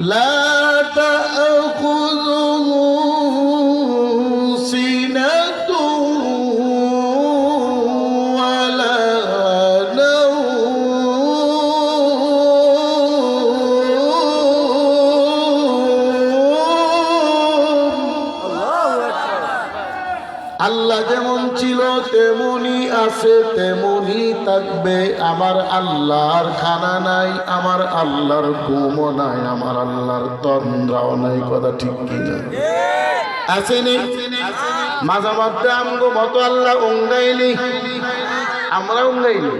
لا تأخذه سنة ولا نوم আল্লাহ যেমন ছিল তেমনই আছে তেমনই থাকবে, আমার আল্লাহর খানা নাই, আমার আল্লাহর ঘুমও নাই, আমার আল্লাহর তন্দ্রাও নাই, কথা ঠিক কিনা আসেনি মাঝে মধ্যে আমগো মতো আল্লাহ উঙ্গাইনি আমরা উঙ্গাইনি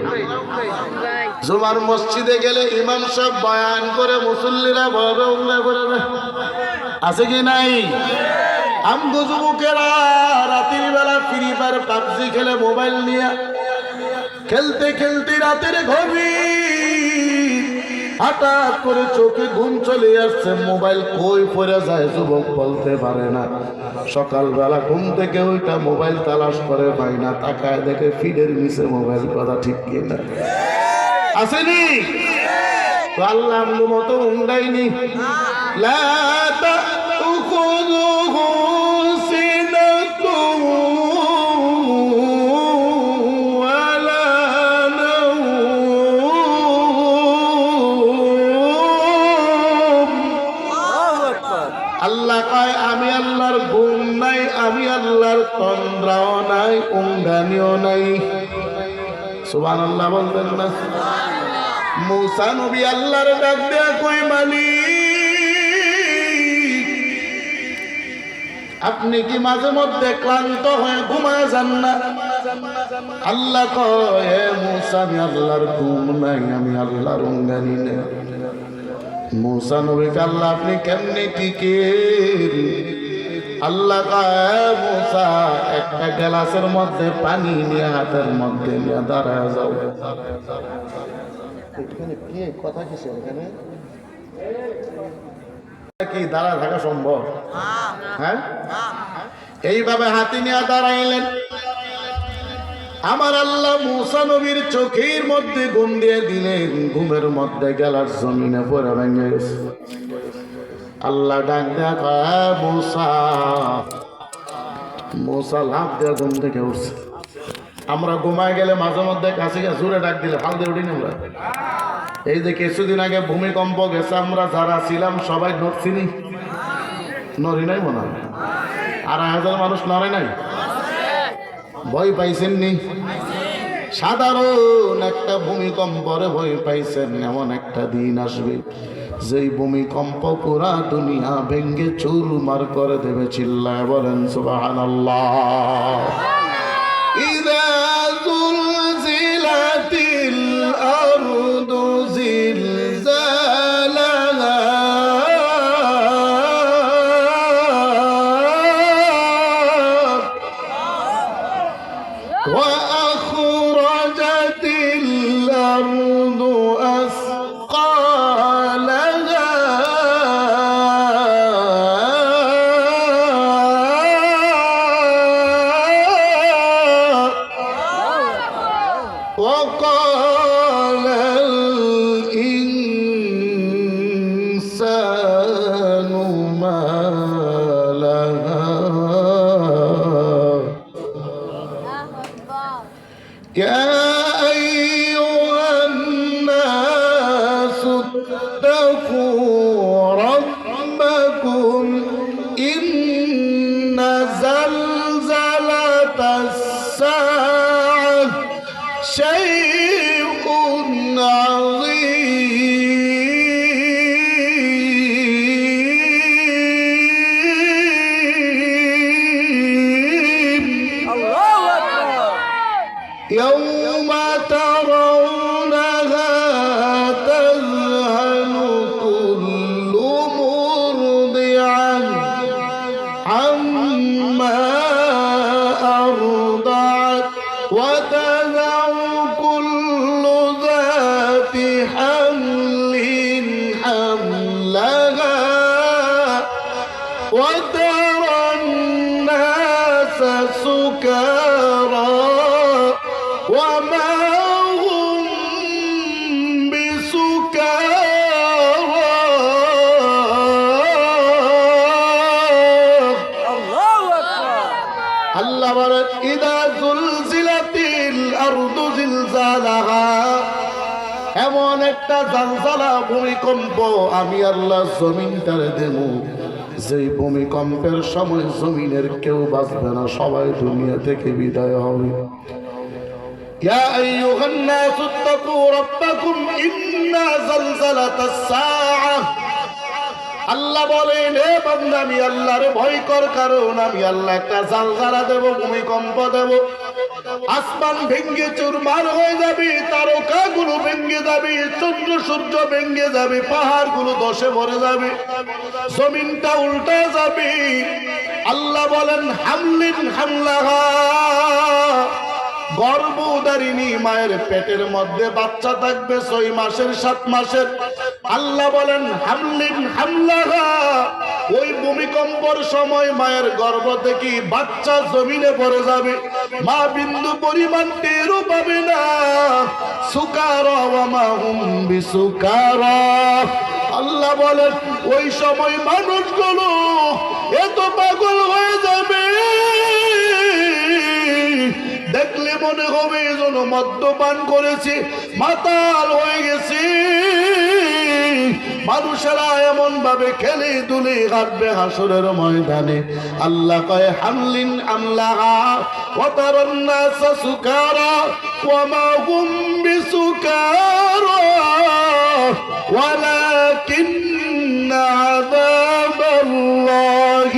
জুমার মসজিদে গেলে ইমাম সব বয়ান করে, মুসল্লিরা বড় উঙ্গা করে আছে কি নাই? আমগো যুবকেরা রাতের বেলা ফ্রি ফায়ার পাবজি খেলে মোবাইল নিয়ে খেলতে খেলতে রাতের গভীর। হঠাৎ করে চোখে ঘুম চলে আসছে, মোবাইল কই পড়ে যায় যুবক বলতে পারে না। সকালবেলা ঘুম থেকে ওইটা মোবাইল তালাশ করে পাই না, তাকায় দেখে ফিডের নিচে মোবাইল কথা ঠিক কিনা। আসেনি? আল্লাহ মতো উন্ডাইনি। লা সুবান আল্লাহ বলবেন না। মুসা নবী আল্লাহর ডাক দেয়া কই মালিক, আপনি কি মাঝে মধ্যে ক্লান্ত হয়ে ঘুমায় যান না? আল্লাহ কয় মুসা, আমি আল্লাহর ঘুম নাই, আমি আল্লাহর উঙ্গানি নেই। মুসা নবীকে আল্লাহ, আপনি কেমনে টিকে আল্লাহ মুসা একটা গ্লাসের মধ্যে পানি নিয়ে হাতের মধ্যে নিয়ে দাঁড়ায় যাও। এখানে কি কথা কিসের এখানে? কি দাঁড়া থাকা সম্ভব? হ্যাঁ। এইভাবে হাতি নিয়ে দাঁড়াইলেন। আমার আল্লাহ মুসা নবীর চোখের মধ্যে ঘুম দিয়ে দিলেন। ঘুমের মধ্যে গেলার জমিনে পরে ভেঙে গেছে। আল্লাহ ডাক কয়, মুসা। মুসা লাভ দেওয়া ঘুম থেকে উঠছে। আমরা ঘুমায় গেলে মাঝে মধ্যে কাছে জোরে ডাক দিলে ফাল দিয়ে উঠিনি আমরা? এই যে কিছুদিন আগে ভূমিকম্প গেছে আমরা যারা ছিলাম সবাই নড়ছিনি নড়ি নাই মনে হয়? আড়াই হাজার মানুষ নড়ে নাই? ভয় পাইছেন নি? সাধারণ একটা ভূমিকম্পরে ভয় পাইছেন এমন একটা দিন আসবে। যেই ভূমিকম্প পুরা দুনিয়া ভেঙ্গে চুরমার করে দেবে চিল্লায় বলেন সুবাহান إذا زلزلت الأرض زلزالها وأخرجت الأرض আল্লাহ বলেন ইদা জুলজিলাতিল আরদু জিলজালাহা। এমন একটা জালজালা ভূমিকম্প আমি আল্লাহ জমিনটারে দেব। যেই ভূমিকম্পের সময় জমিনের কেউ বাঁচবে না, সবাই দুনিয়া থেকে বিদায় হবে। يا أيها الناس اتقوا ربكم إن زلزلة আল্লাহ বলেন হে বান্দা, আমি আল্লাহর ভয় কর কারণ আমি আল্লাহ একটা জালজালা দেব, ভূমিকম্প দেব। আসমান ভেঙ্গে চুরমার হয়ে যাবে তারকা তারকাগুলো ভেঙ্গে যাবে, চন্দ্র সূর্য ভেঙ্গে যাবে, পাহাড়গুলো দশে ভরে যাবে, জমিনটা উল্টা যাবে। আল্লাহ বলেন, হামলিন হামলাহা। গর্ভধারিণী মায়ের পেটের মধ্যে বাচ্চা থাকবে ছয় মাসের, সাত মাসের। আল্লাহ বলেন হামলিন হামলাহা। ওই ভূমিকম্পর সময় মায়ের গর্ভ থেকে বাচ্চা জমিনে পড়ে যাবে। মা বিন্দু পরিমাণ টেরও পাবে না। সুকার মা হুম বিসুকার। আল্লাহ বলেন, ওই সময় মানুষগুলো এত পাগল হয়ে যাবে। মনে হবে যেন মদ্যপান করেছে মাতাল হয়ে গেছে মানুষেরা এমন ভাবে খেলে দুলে কাটবে হাসরের ময়দানে আল্লাহ কয় হামলিন আমলাহা ওয়াতারান্নাস সুকারা ওয়ামা হুম বিসুকারা ولكن عذاب الله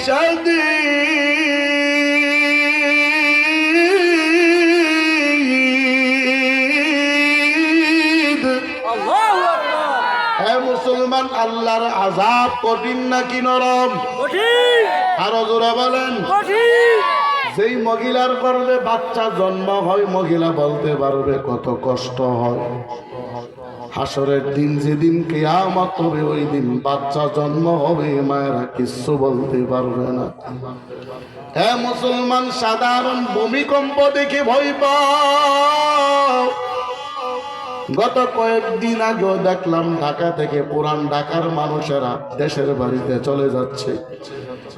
شديد আল্লাহর আজাব কঠিন নাকি নরম? আরও জোরে বলেন। যেই মহিলার গর্ভে বাচ্চা জন্ম হয় মহিলা বলতে পারবে কত কষ্ট হয়। হাসরের দিন যেদিন কেয়ামত হবে ওই দিন বাচ্চা জন্ম হবে মায়েরা কিচ্ছু বলতে পারবে না। হ্যাঁ মুসলমান সাধারণ ভূমিকম্প দেখে ভয় পাও। গত কয়েকদিন আগেও দেখলাম ঢাকা থেকে পুরান ঢাকার মানুষেরা দেশের বাড়িতে চলে যাচ্ছে।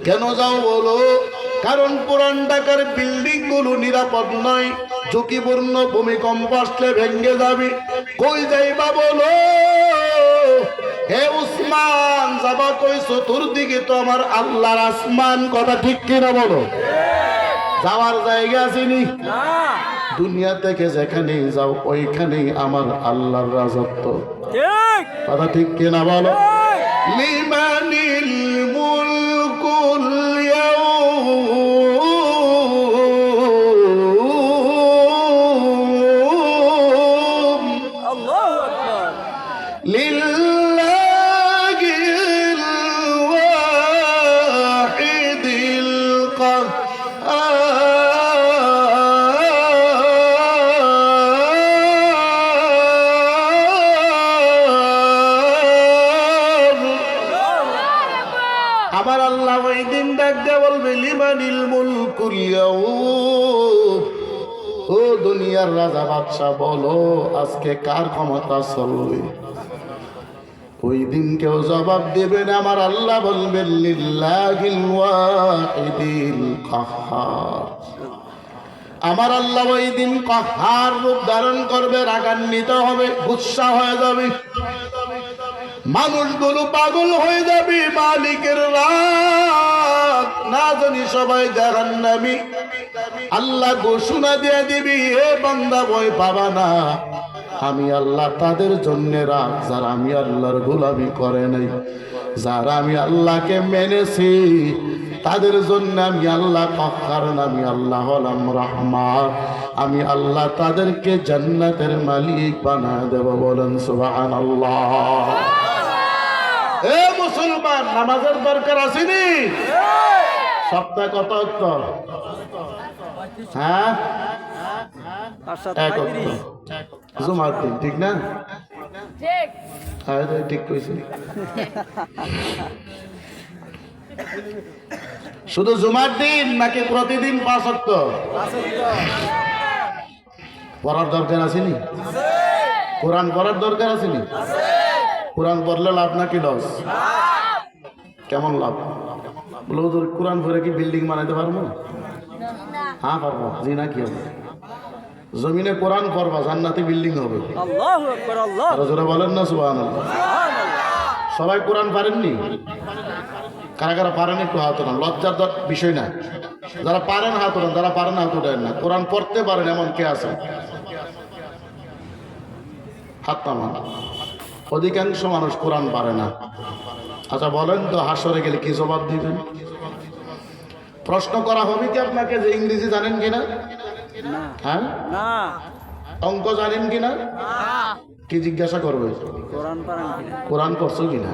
কেন যাও বলো? কারণ পুরান ঢাকার বিল্ডিংগুলো নিরাপদ নয়, ঝুঁকিপূর্ণ ভূমিকম্প আসলে ভেঙ্গে যাবে। কই যাইবা বলো? হে উসমান, যাবা কই? চতুর্দিকে তো আমার আল্লাহর আসমান, কথা ঠিক কিনা বলো? যাওয়ার জায়গা আসেনি না। দুনিয়া থেকে যেখানেই যাও ওইখানেই আমার আল্লাহর রাজত্ব। ঠিক। কথা ঠিক কেনা বলো। লিমানিল মুলকুল আমার আল্লাহ ওই দিন ডাক দিয়ে বলবে লিমানিল মুলকুল ও দুনিয়ার রাজা বাদশাহ, বলো আজকে কার ক্ষমতা চলবে? ওই দিন কেউ জবাব দেবেন আমার আল্লাহ ওয়াহিদিল কাহ্হার আমার আল্লাহ ওই দিন কাহার রূপ ধারণ করবে, রাগান্বিত হবে গুচ্ছা হয়ে যাবে। মানুষগুলো পাগল হয়ে যাবে, মালিকের রাত। না জানি সবাই জাহান নামি আল্লাহ ঘোষণা দিয়ে দিবি হে বান্দা, ভয় পাবা না। আমি আল্লাহ তাদের জন্য রাখ যারা আমি আল্লাহর গোলামি করে নাই। যারা আমি আল্লাহকে মেনেছি, তাদের জন্য আমি আল্লাহ কারণ আমি আল্লাহ হলাম রহমান। আমি আল্লাহ তাদেরকে জান্নাতের মালিক বানা দেব বলেন সুবাহান আল্লাহ এ মুসলমান নামাজের দরকার আসেনি? সপ্তাহে কত উত্তর হ্যাঁ? এক উত্তর জুমার দিন ঠিক না? ঠিক। হ্যাঁ কইছি। শুধু জুমার দিন নাকি প্রতিদিন পাঁচ অক্ট পড়ার দরকার আসেনি? কোরআন পড়ার দরকার আসেনি? কোরআন পড়লে লাভ নাকি লস? কেমন লাভ? বলে হুজুর কোরআন পড়ে কি বিল্ডিং বানাইতে পারব? হ্যাঁ পারব। জি না কি হবে? জমিনে কোরআন পড়বা জান্নাতি বিল্ডিং হবে। জোরে বলেন না সুবাহ সবাই কোরআন পারেননি? কারা কারা পারেন একটু হাত ওঠান। লজ্জার বিষয় না। যারা পারেন হাত ওঠান। যারা পারেন হাত ওঠেন না। কোরআন পড়তে পারেন এমন কে আছে? হাত নামান। অধিকাংশ মানুষ কোরআন পারে না। আচ্ছা বলেন তো হাসরে গেলে কি জবাব দিবেন? প্রশ্ন করা হবে কি আপনাকে যে ইংরেজি জানেন কিনা? না। হ্যাঁ? অঙ্ক জানেন কিনা? কি জিজ্ঞাসা করবে? কোরআন পারেন কিনা? কোরআন পড়ছো কিনা?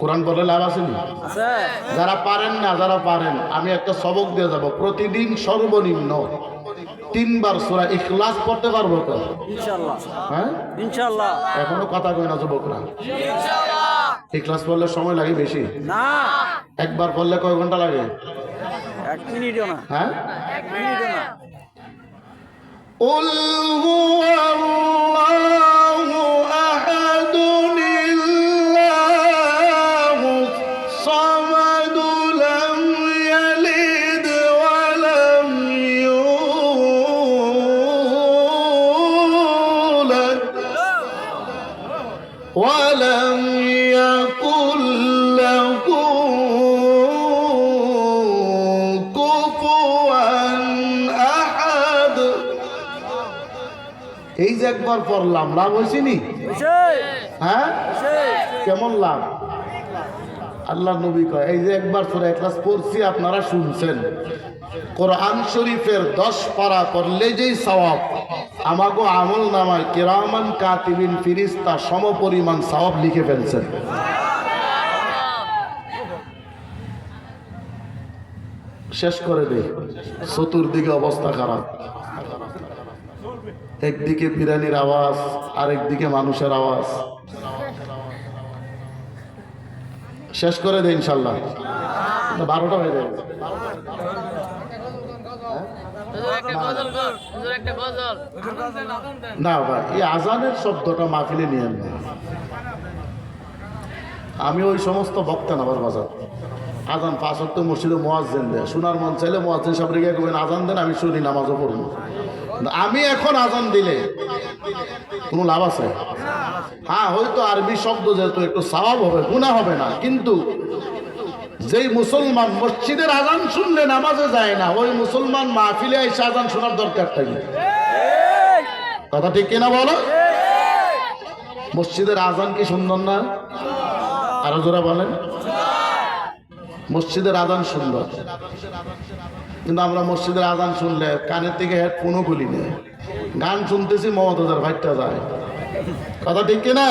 কোরআন পড়লে লাভ আছে নি? আছে। যারা পারেন না যারা পারেন আমি একটা সবক দিয়ে যাব। প্রতিদিন সর্বনিম্ন তিনবার সুরা ইখলাস পড়তে পারবো তো ইনশাআল্লাহ হ্যাঁ ইনশাআল্লাহ এখনো কথা কয় না যুবকরা ইখলাস পড়লে সময় লাগে বেশি না একবার পড়লে কয় ঘন্টা লাগে এক মিনিটও না হ্যাঁ এক মিনিটও না قل هو الله একবার পড়লাম লাভ হয়েছে নি? হ্যাঁ? কেমন লাভ আল্লাহ নবী কয় এই যে একবার সুরা পড়ছি আপনারা শুনছেন। কোরআন শরীফের দশ পারা করলে যেই সওয়াব আমাগো আমল নামায় কিরামান কাতিবিন ফিরিস্তা সমপরিমাণ সওয়াব লিখে ফেলছেন। শেষ করে দেই। চতুর্দিকে অবস্থা খারাপ। একদিকে বিরানির আওয়াজ, আরেকদিকে মানুষের আওয়াজ। শেষ করে দে ইনশাল্লাহ। বারোটা হয়ে যাবে। না এই আজানের শব্দটা নিয়ে আমি ওই সমস্ত বক্তা না বাজার। আজান পাঁচ অক্ট মসজিদে মোয়াজ্জেন দেয়। শোনার মন চাইলে মোয়াজ্জেন সাহেব রেগে আজান দেন, আমি শুনি, নামাজও পড়ব। আমি এখন আজান দিলে। কোনো লাভ আছে? হ্যাঁ হয়তো আরবি শব্দ যেহেতু একটু সাওয়াব হবে, গুণা হবে না, কিন্তু যেই মুসলমান মসজিদের আজান শুনলে নামাজে যায় না, ওই মুসলমান মাহফিলে এসে আজান শোনার দরকার কি কথা ঠিক কিনা বলো? মসজিদের আজান কি সুন্দর না? আরও জোরা বলেন। মসজিদের আজান সুন্দর। কিন্তু আমরা মসজিদের আজান শুনলে কানের থেকে হেডফোনও খুলি না গান শুনতেছি, মমত ভাইটা যায়। কথা ঠিক কিনা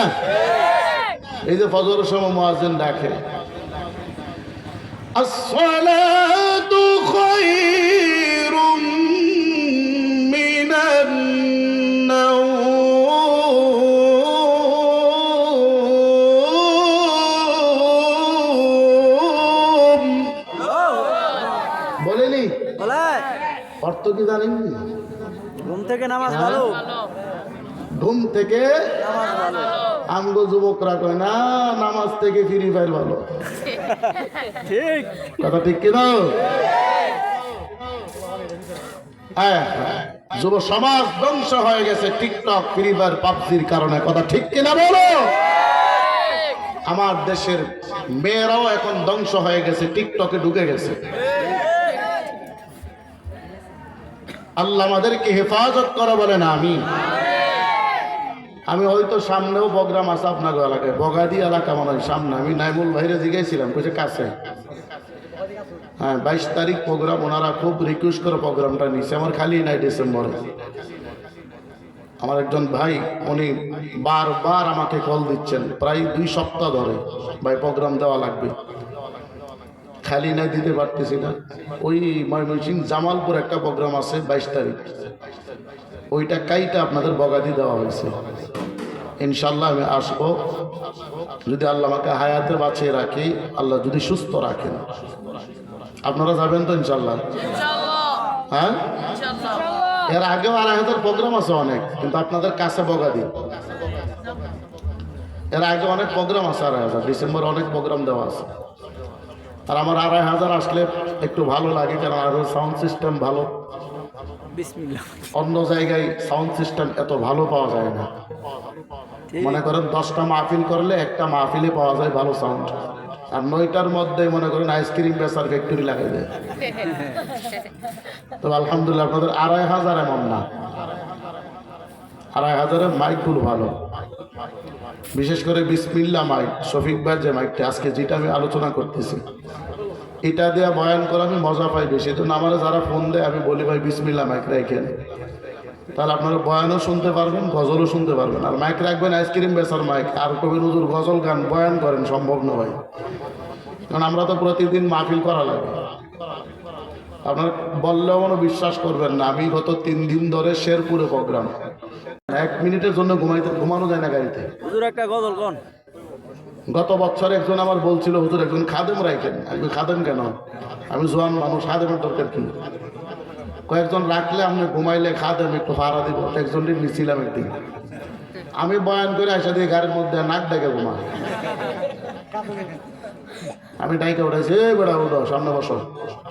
এই যে ফজরের সময় মহাজন ডাকে। আসলে অর্থ কি জানেন নি? ঘুম থেকে নামাজ ভালো। ঘুম থেকে নামাজ আমগো যুবকরা কয় না নামাজ থেকে ফ্রি ফায়ার ভালো। ঠিক। কথা ঠিক কিনা হ্যাঁ, যুব সমাজ ধ্বংস হয়ে গেছে টিকটক ফ্রি ফায়ার পাবজির কারণে। কথা ঠিক কিনা বলো? আমার দেশের মেয়েরাও এখন ধ্বংস হয়ে গেছে টিকটকে ঢুকে গেছে। আল্লাহ আমাদেরকে হেফাজত করা বলে না আমি আমি হয়তো সামনেও প্রোগ্রাম আছে আপনার এলাকায়। বগাদি এলাকা মনে হয় সামনে। আমি নাইমুল ভাইরে জিজ্ঞাসিলাম কইছে কাছে। হ্যাঁ বাইশ তারিখ প্রোগ্রাম ওনারা খুব রিকোয়েস্ট করে প্রোগ্রামটা নিছে। আমার খালি নাই ডিসেম্বরে। আমার একজন ভাই, উনি বারবার আমাকে কল দিচ্ছেন। প্রায় দুই সপ্তাহ ধরে। ভাই প্রোগ্রাম দেওয়া লাগবে। খালি নাই দিতে পারতেছি না। ওই ময়মনসিং জামালপুর একটা প্রোগ্রাম আছে বাইশ তারিখ। ওইটা কাইটা আপনাদের বগাদি দেওয়া হয়েছে। ইনশাল্লাহ আমি আসব। যদি আল্লাহ আমাকে হায়াতে বাঁচিয়ে রাখি আল্লাহ যদি সুস্থ রাখেন। আপনারা যাবেন তো ইনশাল্লাহ হ্যাঁ? এর আগেও আড়াই হাজার প্রোগ্রাম আছে অনেক কিন্তু আপনাদের কাছে বগাদি। এর আগে অনেক প্রোগ্রাম আছে হাজার ডিসেম্বর অনেক প্রোগ্রাম দেওয়া আছে। আর আমার আড়াই হাজার আসলে একটু ভালো লাগে কারণ আরও সাউন্ড সিস্টেম ভালো? অন্য জায়গায় সাউন্ড সিস্টেম এত ভালো পাওয়া যায় না। মনে করেন দশটা মাহফিল করলে একটা মাহফিলে পাওয়া যায় ভালো সাউন্ড আর নয়টার মধ্যে মনে করেন আইসক্রিম বেচার ফ্যাক্টরি লাগে দেয়। তো আলহামদুলিল্লাহ আপনাদের আড়াই হাজার এমন না। আড়াই হাজারের মাইকগুলো ভালো। বিশেষ করে বিসমিল্লা মাইক শফিক ভাই যে মাইকটা আজকে যেটা আমি আলোচনা করতেছি, এটা দিয়ে বয়ান করে আমি মজা পাই বেশি। তো আমার যারা ফোন দেয়, আমি বলি, ভাই, বিসমিল্লা মাইক রাখেন তাহলে আপনারা বয়ানও শুনতে পারবেন, গজলও শুনতে পারবেন। আর মাইক রাখবেন আইসক্রিম বেচার মাইক আর কবি নজর গজল গান বয়ান করেন, সম্ভব নয়। কারণ আমরা তো প্রতিদিন মাহফিল করা লাগে। আপনার বললেও মনে বিশ্বাস করবেন না আমি গত তিন দিন ধরে শেরপুরে প্রোগ্রাম। এক মিনিটের জন্য ঘুমাইতে ঘুমানো যায় না গাড়িতে। হুজুর একটা গজল কোন? গত বছর একজন আমার বলছিল হুজুর একজন খাদেম রাখেন আমি খাদেম কেন? আমি জোয়ান মানুষ খাদেমের দরকার কি? কয়েকজন রাখলে আপনি ঘুমাইলে খাদেম একটু ভাড়া দিব। একজনটি নিচ্ছিলাম একদিন। আমি বয়ান করে আসা দিয়ে গাড়ির মধ্যে নাক ডেকে ঘুমা। আমি ডাইকে উঠাইছি, এই বেড়া উঠো, সামনে বসো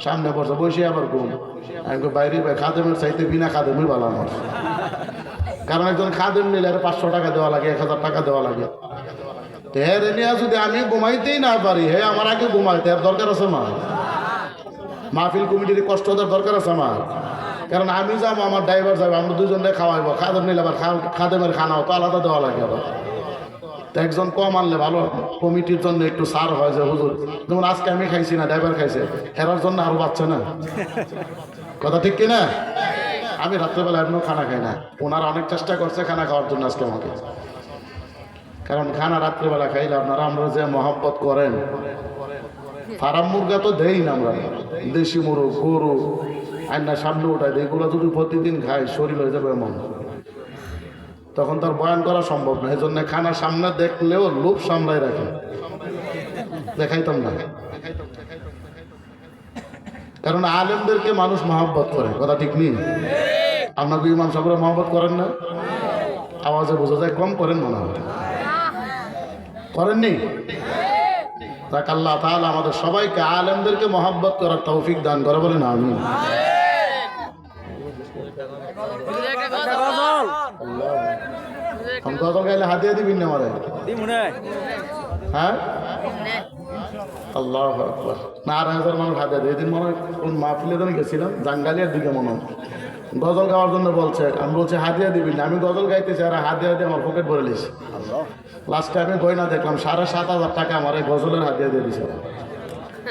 সামনে বসো, বসে আবার ঘুম। আমি বাইরে ভাই, খাদেমের চাইতে বিনা খাদেমই ভালো আমার। কারণ একজন খাদেম নিলে আর পাঁচশো টাকা দেওয়া লাগে, এক হাজার টাকা দেওয়া লাগে। তো এর নিয়ে, যদি আমি ঘুমাইতেই না পারি, হে আমার আগে ঘুমাইতে এর দরকার আছে মা? মাহফিল কমিটির কষ্ট দরকার আছে আমার কারণ আমি যাব, আমার ড্রাইভার যাবে, আমরা দুজনে খাওয়াইবো। খাদেম নিলে আবার খাদেমের খানাও তো আলাদা দেওয়া লাগে আবার। একজন কম আনলে ভালো কমিটির জন্য একটু সার হয় যে, হুজুর, যেমন আজকে আমি খাইছি না ড্রাইভার খাইছে এরার জন্য আরও বাচ্চা না? কথা ঠিক কি না আমি রাত্রেবেলা এমনও খানা খাই না। ওনারা অনেক চেষ্টা করছে খানা খাওয়ার জন্য আজকে আমাকে। কারণ খানা রাত্রেবেলা খাইলে আপনারা, আমরা যে মহব্বত করেন, ফার্ম মুরগা তো দেই না আমরা। দেশি মুরগ, গরু আইনা সামনে উঠাই দেয়, এগুলো যদি প্রতিদিন খায়, শরীর হয়ে যাবে এমন। তখন তার বয়ান করা সম্ভব না এই জন্য খানা সামনে দেখলেও লোভ সামলাই রাখে। দেখাইতাম না। কারণ আলেমদেরকে মানুষ মহব্বত করে, কথা ঠিক নেই? আপনাকে ইমাম সাহেবরা মহব্বত করেন না? আওয়াজে বোঝা যায় কম করেন মনে হয়। করেননি? তাক আল্লাহ তাহলে আমাদের সবাইকে আলেমদেরকে মহব্বত করার তৌফিক দান করে বলেন আমি গজল গাইলে হাতিয়ে দিবিন না আমারে? দি মনে হয়? নে। আল্লাহ আকবার। না আড়াই হাজার মানুষ হাতে দিয়ে কোন মাহফিলে যেন জাঙ্গালিয়ার দিকে মনে হয় গজল গাওয়ার জন্য বলছে আমি বলছি হাতিয়া দিবি না। আমি গজল গাইতেছি আর হাতিয়া দিয়ে আমার পকেট ভরে লিছি লাস্টে আমি গয়না দেখলাম, সাড়ে সাত হাজার টাকা আমার গজলের হাতিয়া দিয়ে দিছে।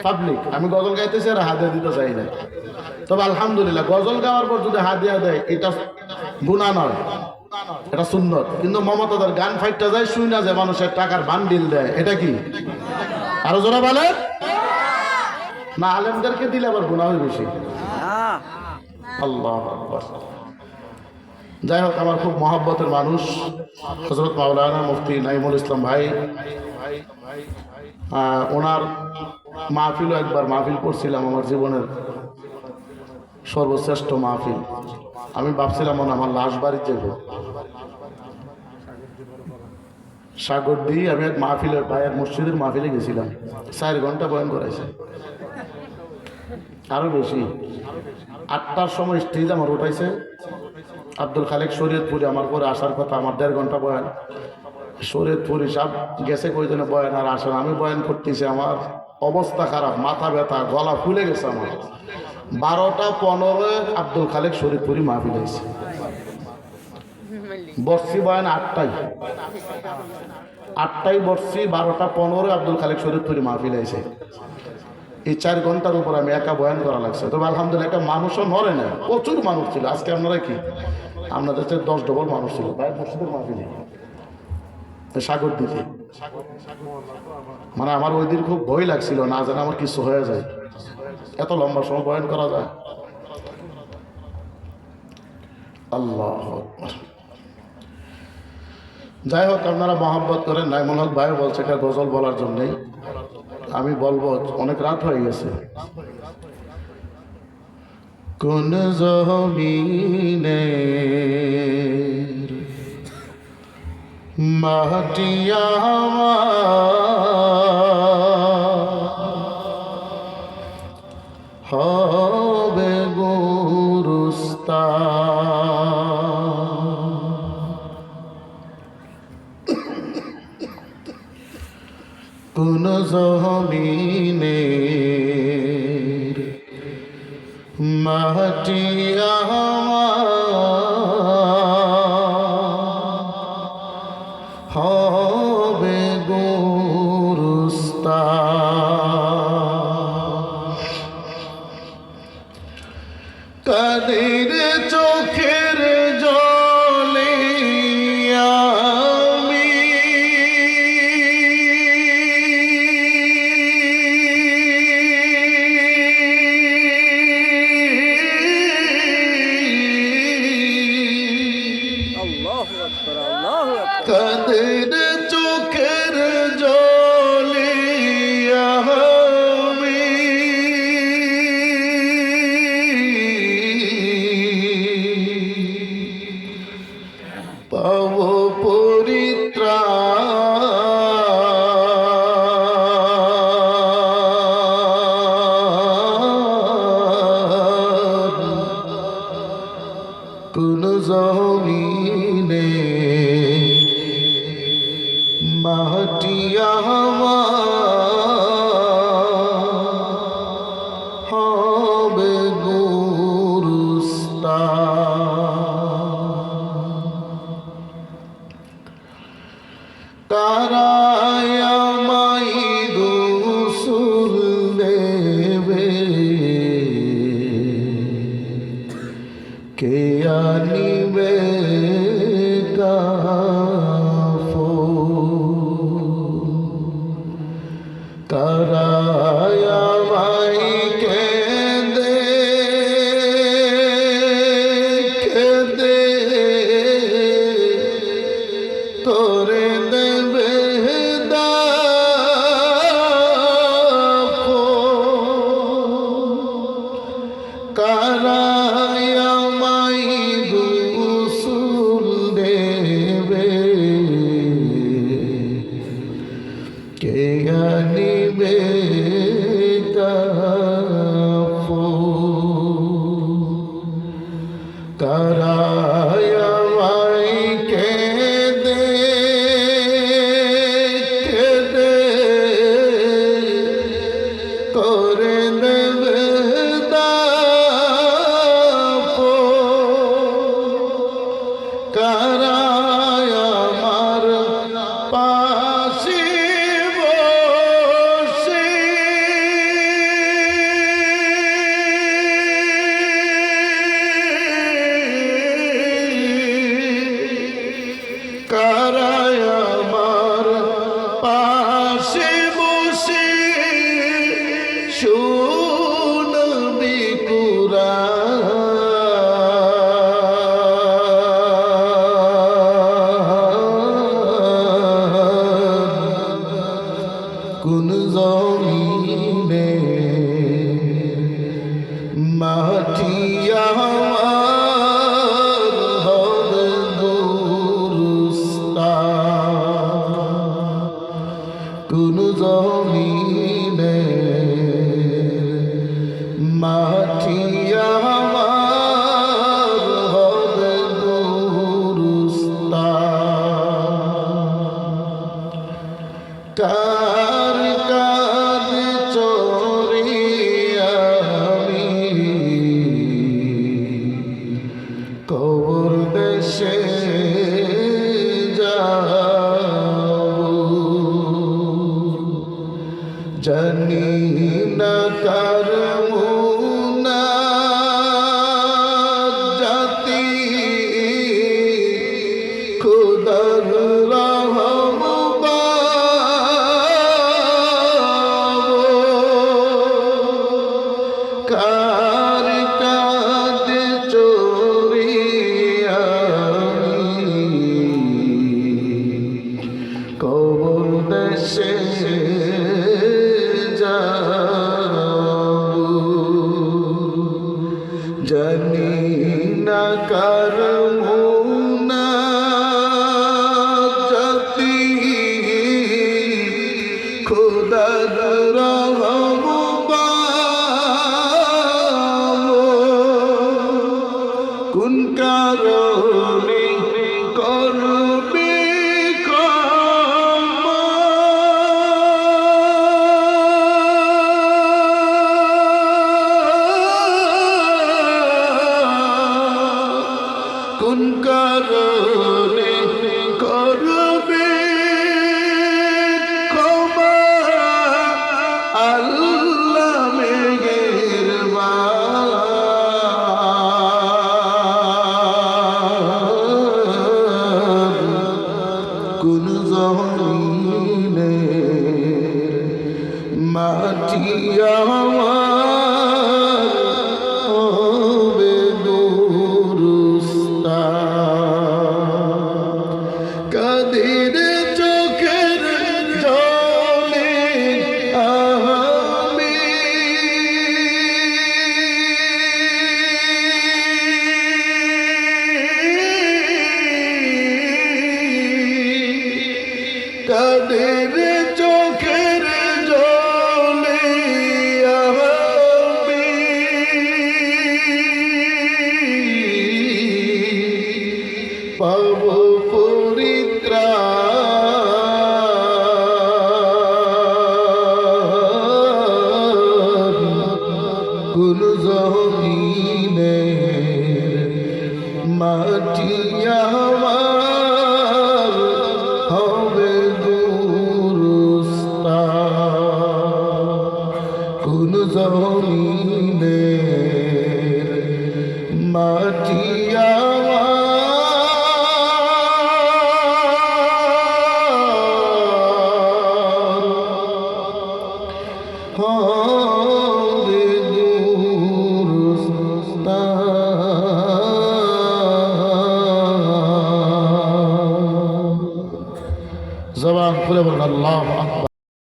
পাবলিক আমি গজল গাইতেছি আর হাতিয়া দিতে চাই না। তবে আলহামদুলিল্লাহ, গজল গাওয়ার পর যদি হাতিয়া দেয় এটা গুণা নয়। এটা সুন্দর কিন্তু মমতাদের গান ফাইটটা যায় শুই না যে মানুষের টাকার বান্ডিল দেয়। এটা কি? আরও জোরা বলে না, আলেমদেরকে দিলে আবার গুণা হয় বেশি। আল্লাহ যাই হোক, আমার খুব মহাব্বতের মানুষ হজরত মাওলানা মুফতি নাইমুল ইসলাম ভাই। ওনার মাহফিলও একবার মাহফিল করছিলাম আমার জীবনের সর্বশ্রেষ্ঠ মাহফিল। আমি ভাবছিলাম হয় আমার লাশ বাড়ির যাব। সাগর দিয়ে আমি এক মাহফিলের ভাইয়ের মসজিদের মাহফিলে গেছিলাম। চার ঘণ্টা বয়ান করাইছে। আরও বেশি। আটটার সময় স্টেজ আমার উঠাইছে। আব্দুল খালেক শরীয়তপুরি আমার পরে আসার কথা, আমার দেড় ঘণ্টা বয়ান। শরীয়তপুরি সব গেছে কই বয়ান, আর আসেন আমি বয়ান করতেছি, আমার অবস্থা খারাপ, মাথা ব্যথা, গলা ফুলে গেছে আমার। বারোটা পনেরো আব্দুল খালেক শরীয়তপুরি মাহফিল হয়েছে। বর্ষি বয়ান আটটাই আটটাই বর্ষি, বারোটা পনেরো আব্দুল খালেক শরীয়তপুরি মাহফিল হয়েছে। এই চার ঘণ্টার উপর আমি একা বয়ান করা লাগছে। তবে আলহামদুলিল্লাহ একটা মানুষও মরে না প্রচুর মানুষ ছিল। আজকে আপনারা কি? আপনাদের দশ ডবল মানুষ ছিল। ভাই মসজিদের মাহফিলে। সাগর দিকে মানে আমার ওই দিন খুব ভয় লাগছিল না যেন আমার কিছু হয়ে যায়। এত লম্বা সময় বয়ন করা যায়। আল্লাহ যাই হোক, আপনারা মহাব্বত করেন নাইমুল হক ভাই বলছে এটা গজল বলার জন্যেই। আমি বলব, অনেক রাত হয়ে গেছে। কোন জমিনে মাটি হবে গুরুস্তা। কোন জমিনে মাটি আমার হবে পাব পরিত্রাণ।